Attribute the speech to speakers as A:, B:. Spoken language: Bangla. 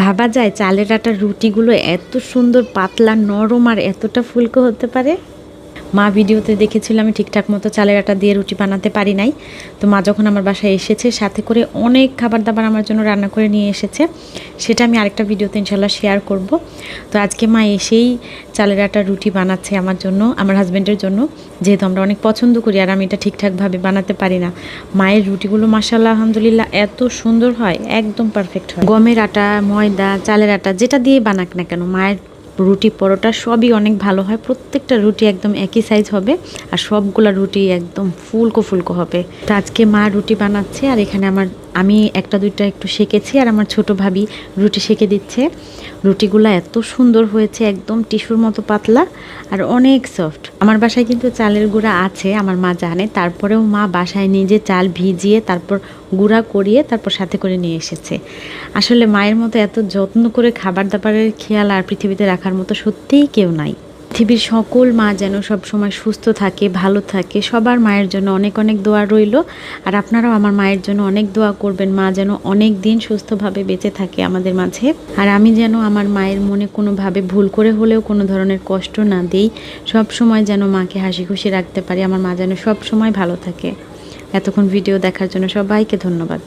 A: ভাবা যায় চালের আটার রুটিগুলো এত সুন্দর পাতলা নরম আর এতটা ফুলকো হতে পারে? মা ভিডিওতে দেখেছিল আমি ঠিকঠাক মতো চালের আটা দিয়ে রুটি বানাতে পারি নাই। তো মা যখন আমার বাসায় এসেছে, সাথে করে অনেক খাবার দাবার আমার জন্য রান্না করে নিয়ে এসেছে। সেটা আমি আরেকটা ভিডিওতে ইনশাল্লাহ শেয়ার করব। তো আজকে মা এসেই চালের আটার রুটি বানাচ্ছে আমার জন্য, আমার হাজব্যান্ডের জন্য। যেহেতু আমরা অনেক পছন্দ করি আর আমি এটা ঠিকঠাকভাবে বানাতে পারি না। মায়ের রুটিগুলো মাসাল্লাহ আলহামদুলিল্লাহ, এত সুন্দর হয়, একদম পারফেক্ট হয়। গমের আটা, ময়দা, চালের আটা, যেটা দিয়ে বানাক না কেন, মায়ের রুটি পরোটা সবই অনেক ভালো হয়। প্রত্যেকটা রুটি একদম একই সাইজ হবে আর সবগুলা রুটি একদম ফুলকো ফুলকো হবে। তো আজকে মা রুটি বানাচ্ছে আর এখানে আমার আমি একটা, দুইটা একটু সেকেছি আর আমার ছোট ভাবি রুটি সেকে দিচ্ছে। রুটিগুলো এত সুন্দর হয়েছে, একদম টিস্যুর মতো পাতলা আর অনেক সফট। আমার বাসায় কিন্তু চালের গুঁড়া আছে, আমার মা জানে। তারপরেও মা বাসায় নিজে চাল ভিজিয়ে তারপর গুঁড়া করিয়ে তারপর সাথে করে নিয়ে এসেছে। আসলে মায়ের মতো এত যত্ন করে খাবার দাবারের খেয়াল আর পৃথিবীতে রাখার মতো সত্যিই কেউ নাই। পৃথিবীর সকল মা যেন সব সময় সুস্থ থাকে, ভালো থাকে। সবার মায়ের জন্য অনেক অনেক দোয়া রইল। আর আপনারাও আমার মায়ের জন্য অনেক দোয়া করবেন। মা যেন অনেক দিন সুস্থভাবে বেঁচে থাকে আমাদের মাঝে। আর আমি যেন আমার মায়ের মনে কোনোভাবে ভুল করে হলেও কোনো ধরনের কষ্ট না দিই। সব সময় যেন মাকে হাসি খুশি রাখতে পারি। আমার মা যেন সব সময় ভালো থাকে। এতক্ষণ ভিডিও দেখার জন্য সবাইকে ধন্যবাদ।